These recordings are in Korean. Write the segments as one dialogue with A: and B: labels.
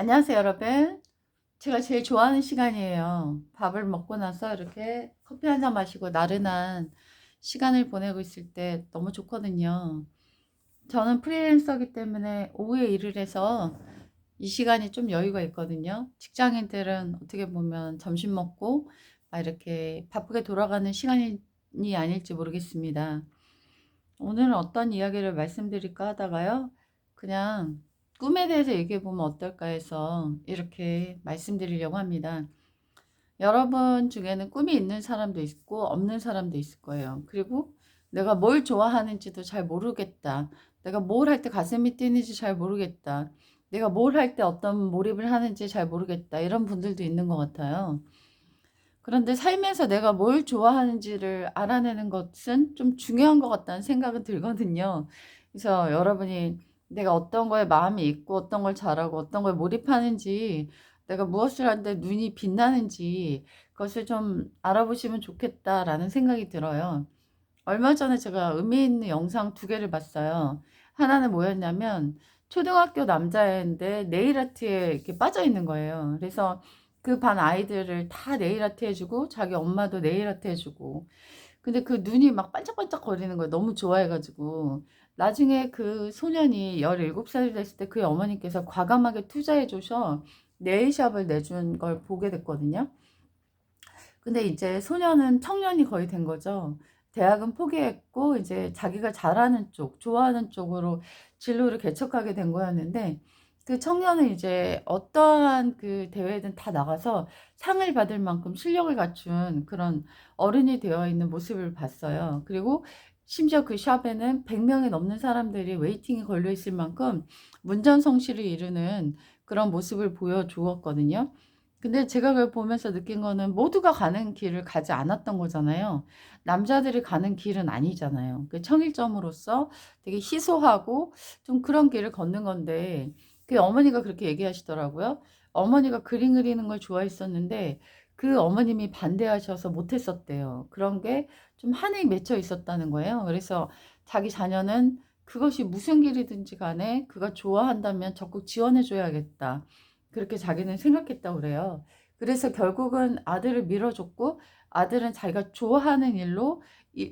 A: 안녕하세요, 여러분. 제가 제일 좋아하는 시간이에요. 밥을 먹고 나서 이렇게 커피 한 잔 마시고 나른한 시간을 보내고 있을 때 너무 좋거든요. 저는 프리랜서기 때문에 오후에 일을 해서 이 시간이 좀 여유가 있거든요. 직장인들은 어떻게 보면 점심 먹고 막 이렇게 바쁘게 돌아가는 시간이 아닐지 모르겠습니다. 오늘은 어떤 이야기를 말씀드릴까 하다가요. 그냥 꿈에 대해서 얘기해 보면 어떨까 해서 이렇게 말씀드리려고 합니다. 여러분 중에는 꿈이 있는 사람도 있고 없는 사람도 있을 거예요. 그리고 내가 뭘 좋아하는지도 잘 모르겠다. 내가 뭘 할 때 가슴이 뛰는지 잘 모르겠다. 내가 뭘 할 때 어떤 몰입을 하는지 잘 모르겠다. 이런 분들도 있는 것 같아요. 그런데 살면서 내가 뭘 좋아하는지를 알아내는 것은 좀 중요한 것 같다는 생각은 들거든요. 그래서 여러분이 내가 어떤 거에 마음이 있고 어떤 걸 잘하고 어떤 걸 몰입하는지 내가 무엇을 하는데 눈이 빛나는지 그것을 좀 알아보시면 좋겠다라는 생각이 들어요. 얼마 전에 제가 의미 있는 영상 두 개를 봤어요. 하나는 뭐였냐면 초등학교 남자애인데 네일 아트에 이렇게 빠져 있는 거예요. 그래서 그 반 아이들을 다 네일 아트 해주고 자기 엄마도 네일 아트 해주고 근데 그 눈이 막 반짝반짝 거리는 거예요. 너무 좋아해가지고 나중에 그 소년이 17살이 됐을 때 그의 어머니께서 과감하게 투자해 줘서 네일샵을 내준 걸 보게 됐거든요. 근데 이제 소년은 청년이 거의 된 거죠. 대학은 포기했고 이제 자기가 잘하는 쪽, 좋아하는 쪽으로 진로를 개척하게 된 거였는데 그 청년은 이제 어떠한 그 대회든 다 나가서 상을 받을 만큼 실력을 갖춘 그런 어른이 되어 있는 모습을 봤어요. 그리고 심지어 그 샵에는 100명이 넘는 사람들이 웨이팅이 걸려 있을 만큼 문전성시를 이루는 그런 모습을 보여주었거든요. 근데 제가 그걸 보면서 느낀 거는 모두가 가는 길을 가지 않았던 거잖아요. 남자들이 가는 길은 아니잖아요. 그 청일점으로서 되게 희소하고 좀 그런 길을 걷는 건데 그 어머니가 그렇게 얘기하시더라고요. 어머니가 그림 그리는 걸 좋아했었는데 그 어머님이 반대하셔서 못했었대요. 그런 게 좀 한이 맺혀 있었다는 거예요. 그래서 자기 자녀는 그것이 무슨 길이든지 간에 그가 좋아한다면 적극 지원해 줘야겠다. 그렇게 자기는 생각했다고 그래요. 그래서 결국은 아들을 밀어줬고 아들은 자기가 좋아하는 일로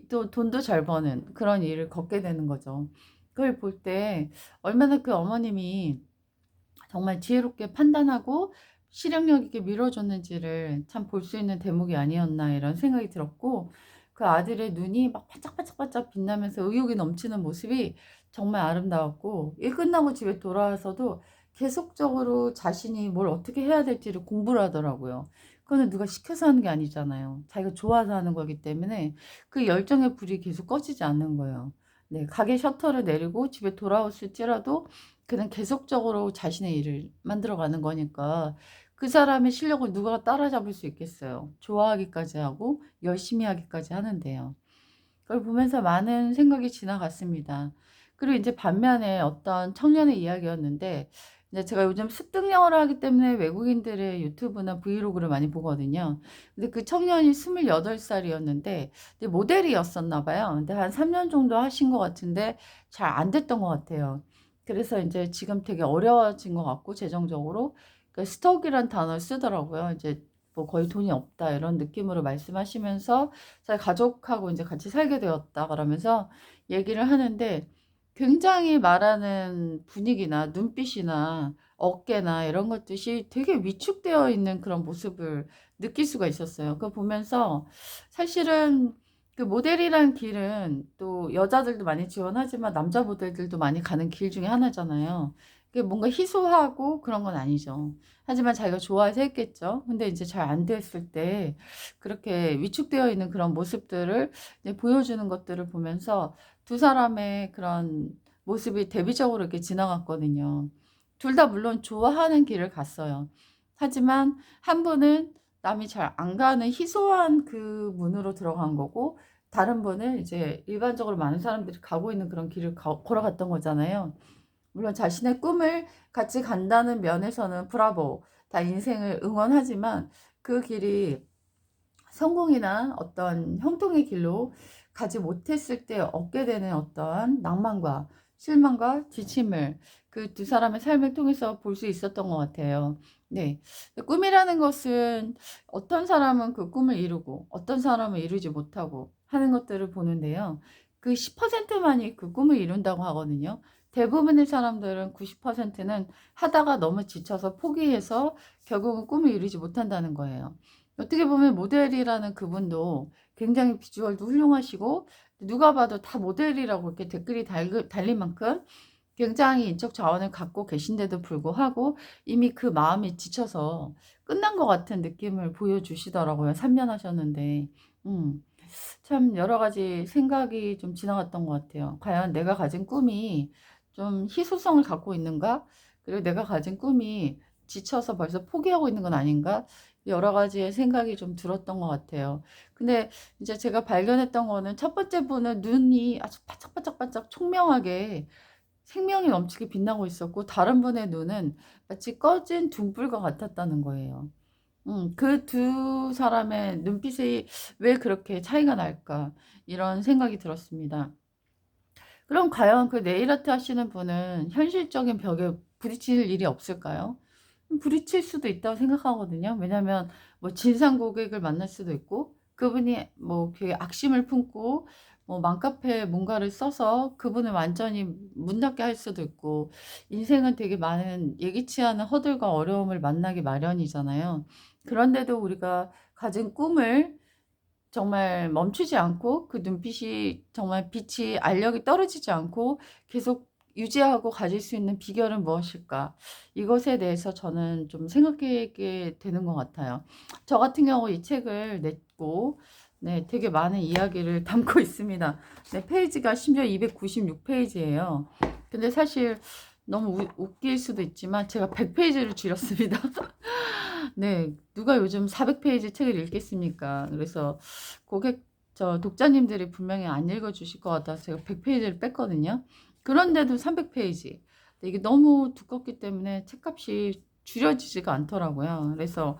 A: 또 돈도 잘 버는 그런 일을 걷게 되는 거죠. 그걸 볼 때 얼마나 그 어머님이 정말 지혜롭게 판단하고 실행력 있게 밀어줬는지를 참 볼 수 있는 대목이 아니었나 이런 생각이 들었고 그 아들의 눈이 막 반짝반짝반짝 빛나면서 의욕이 넘치는 모습이 정말 아름다웠고 일 끝나고 집에 돌아와서도 계속적으로 자신이 뭘 어떻게 해야 될지를 공부를 하더라고요. 그거는 누가 시켜서 하는 게 아니잖아요. 자기가 좋아서 하는 거기 때문에 그 열정의 불이 계속 꺼지지 않는 거예요. 네, 가게 셔터를 내리고 집에 돌아왔을지라도 그는 계속적으로 자신의 일을 만들어가는 거니까 그 사람의 실력을 누가 따라잡을 수 있겠어요. 좋아하기까지 하고 열심히 하기까지 하는데요. 그걸 보면서 많은 생각이 지나갔습니다. 그리고 이제 반면에 어떤 청년의 이야기였는데 이제 제가 요즘 습득 영어를 하기 때문에 외국인들의 유튜브나 브이로그를 많이 보거든요. 근데 그 청년이 28살이었는데 모델이었었나 봐요. 근데 한 3년 정도 하신 것 같은데 잘 안 됐던 것 같아요. 그래서 이제 지금 되게 어려워진 것 같고 재정적으로 그 스톡이란 단어를 쓰더라고요. 이제 뭐 거의 돈이 없다 이런 느낌으로 말씀하시면서 자 가족하고 이제 같이 살게 되었다 그러면서 얘기를 하는데 굉장히 말하는 분위기나 눈빛이나 어깨나 이런 것들이 되게 위축되어 있는 그런 모습을 느낄 수가 있었어요. 그 보면서 사실은 그 모델이란 길은 또 여자들도 많이 지원하지만 남자 모델들도 많이 가는 길 중에 하나잖아요. 뭔가 희소하고 그런 건 아니죠. 하지만 자기가 좋아해서 했겠죠. 근데 이제 잘 안 됐을 때 그렇게 위축되어 있는 그런 모습들을 보여주는 것들을 보면서 두 사람의 그런 모습이 대비적으로 이렇게 지나갔거든요. 둘 다 물론 좋아하는 길을 갔어요. 하지만 한 분은 남이 잘 안 가는 희소한 그 문으로 들어간 거고 다른 분은 이제 일반적으로 많은 사람들이 가고 있는 그런 길을 가, 걸어갔던 거잖아요. 물론 자신의 꿈을 같이 간다는 면에서는 브라보 다 인생을 응원하지만 그 길이 성공이나 어떤 형통의 길로 가지 못했을 때 얻게 되는 어떤 낭만과 실망과 지침을 그 두 사람의 삶을 통해서 볼 수 있었던 것 같아요. 네. 꿈이라는 것은 어떤 사람은 그 꿈을 이루고 어떤 사람은 이루지 못하고 하는 것들을 보는데요. 그 10%만이 그 꿈을 이룬다고 하거든요. 대부분의 사람들은 90%는 하다가 너무 지쳐서 포기해서 결국은 꿈을 이루지 못한다는 거예요. 어떻게 보면 모델이라는 그분도 굉장히 비주얼도 훌륭하시고 누가 봐도 다 모델이라고 이렇게 댓글이 달, 달릴 만큼 굉장히 인적 자원을 갖고 계신데도 불구하고 이미 그 마음이 지쳐서 끝난 것 같은 느낌을 보여주시더라고요. 3년 하셨는데. 음, 참 여러 가지 생각이 좀 지나갔던 것 같아요. 과연 내가 가진 꿈이 좀 희소성을 갖고 있는가? 그리고 내가 가진 꿈이 지쳐서 벌써 포기하고 있는 건 아닌가? 여러 가지의 생각이 좀 들었던 것 같아요. 근데 이제 제가 발견했던 거는 첫 번째 분은 눈이 아주 바짝바짝바짝 총명하게 생명이 넘치게 빛나고 있었고 다른 분의 눈은 마치 꺼진 등불과 같았다는 거예요. 음, 그 두 사람의 눈빛이 왜 그렇게 차이가 날까? 이런 생각이 들었습니다. 그럼 과연 그 네일 아트 하시는 분은 현실적인 벽에 부딪힐 일이 없을까요? 부딪힐 수도 있다고 생각하거든요. 왜냐면 뭐 진상 고객을 만날 수도 있고 그분이 뭐 그 악심을 품고 뭐 맘카페에 뭔가를 써서 그분을 완전히 문 닫게 할 수도 있고 인생은 되게 많은 예기치 않은 허들과 어려움을 만나기 마련이잖아요. 그런데도 우리가 가진 꿈을 정말 멈추지 않고 그 눈빛이 정말 빛이 알력이 떨어지지 않고 계속 유지하고 가질 수 있는 비결은 무엇일까? 이것에 대해서 저는 좀 생각하게 되는 것 같아요. 저 같은 경우 이 책을 냈고, 네, 되게 많은 이야기를 담고 있습니다. 네, 페이지가 심지어 296페이지예요. 근데 사실 너무 우, 웃길 수도 있지만 제가 100페이지를 줄였습니다. 네, 누가 요즘 400페이지 책을 읽겠습니까? 그래서 고객, 저 독자님들이 분명히 안 읽어 주실 것 같아서 제가 100페이지를 뺐거든요. 그런데도 300페이지. 이게 너무 두껍기 때문에 책값이 줄여지지가 않더라고요. 그래서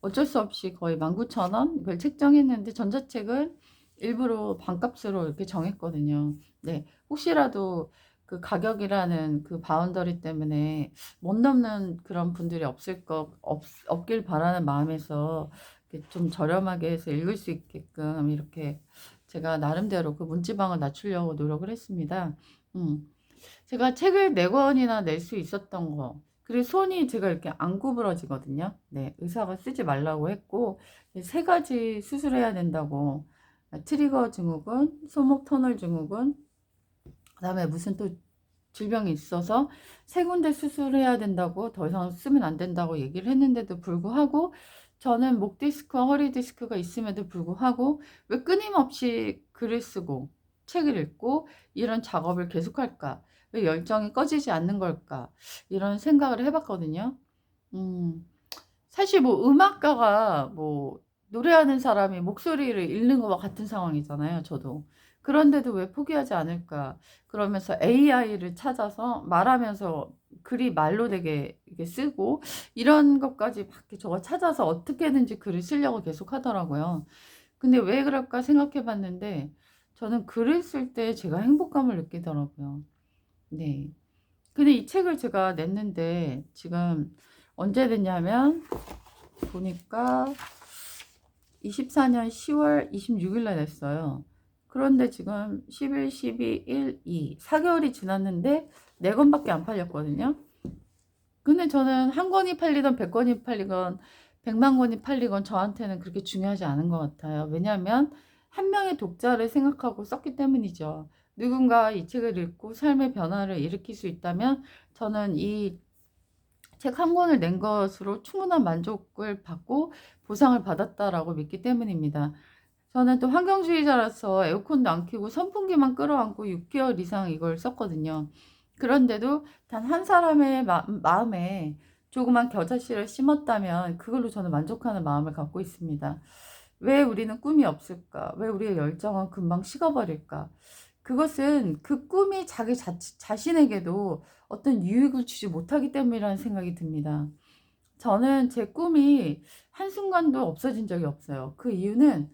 A: 어쩔 수 없이 거의 19,000원 이걸 책정했는데 전자책은 일부러 반값으로 이렇게 정했거든요. 네. 혹시라도 그 가격이라는 그 바운더리 때문에 못 넘는 그런 분들이 없을 것, 없, 없길 바라는 마음에서 좀 저렴하게 해서 읽을 수 있게끔 이렇게 제가 나름대로 그 문지방을 낮추려고 노력을 했습니다. 음. 제가 책을 네 권이나 낼 수 있었던 거. 그리고 손이 제가 이렇게 안 구부러지거든요. 네, 의사가 쓰지 말라고 했고, 세 가지 수술해야 된다고. 트리거 증후군, 소목 터널 증후군, 그 다음에 무슨 또 질병이 있어서 세 군데 수술해야 된다고 더 이상 쓰면 안 된다고 얘기를 했는데도 불구하고 저는 목 디스크와 허리 디스크가 있음에도 불구하고 왜 끊임없이 글을 쓰고 책을 읽고 이런 작업을 계속할까? 왜 열정이 꺼지지 않는 걸까? 이런 생각을 해봤거든요. 음, 사실 뭐 음악가가 뭐 노래하는 사람이 목소리를 잃는 것과 같은 상황이잖아요. 저도. 그런데도 왜 포기하지 않을까? 그러면서 AI를 찾아서 말하면서 글이 말로 되게 이렇게 쓰고 이런 것까지 밖에 저가 찾아서 어떻게든지 글을 쓰려고 계속 하더라고요. 근데 왜 그럴까 생각해 봤는데 저는 글을 쓸 때 제가 행복감을 느끼더라고요. 네. 근데 이 책을 제가 냈는데 지금 언제 됐냐면 보니까 24년 10월 26일 날 냈어요. 그런데 지금 11, 12, 1, 2 4개월이 지났는데 4권밖에 안 팔렸거든요. 근데 저는 한 권이 팔리건 100권이 팔리건 100만 권이 팔리건 저한테는 그렇게 중요하지 않은 것 같아요. 왜냐하면 한 명의 독자를 생각하고 썼기 때문이죠. 누군가 이 책을 읽고 삶의 변화를 일으킬 수 있다면 저는 이 책 한 권을 낸 것으로 충분한 만족을 받고 보상을 받았다라고 믿기 때문입니다. 저는 또 환경주의자라서 에어컨도 안 켜고 선풍기만 끌어안고 6개월 이상 이걸 썼거든요. 그런데도 단 한 사람의 마, 마음에 조그만 겨자씨를 심었다면 그걸로 저는 만족하는 마음을 갖고 있습니다. 왜 우리는 꿈이 없을까? 왜 우리의 열정은 금방 식어버릴까? 그것은 그 꿈이 자기 자, 자신에게도 어떤 유익을 주지 못하기 때문이라는 생각이 듭니다. 저는 제 꿈이 한순간도 없어진 적이 없어요. 그 이유는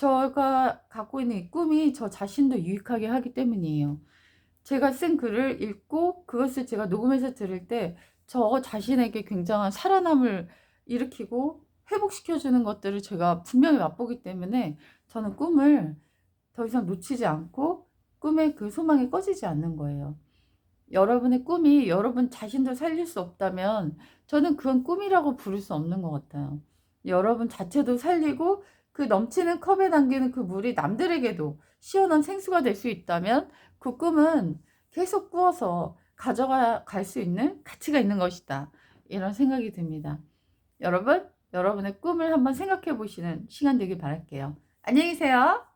A: 제가 갖고 있는 이 꿈이 저 자신도 유익하게 하기 때문이에요. 제가 쓴 글을 읽고 그것을 제가 녹음해서 들을 때 저 자신에게 굉장한 살아남을 일으키고 회복시켜주는 것들을 제가 분명히 맛보기 때문에 저는 꿈을 더 이상 놓치지 않고 꿈의 그 소망이 꺼지지 않는 거예요. 여러분의 꿈이 여러분 자신도 살릴 수 없다면 저는 그건 꿈이라고 부를 수 없는 것 같아요. 여러분 자체도 살리고 그 넘치는 컵에 담기는 그 물이 남들에게도 시원한 생수가 될 수 있다면 그 꿈은 계속 꾸어서 가져가 갈수 있는 가치가 있는 것이다. 이런 생각이 듭니다. 여러분, 여러분의 꿈을 한번 생각해 보시는 시간 되길 바랄게요. 안녕히 계세요.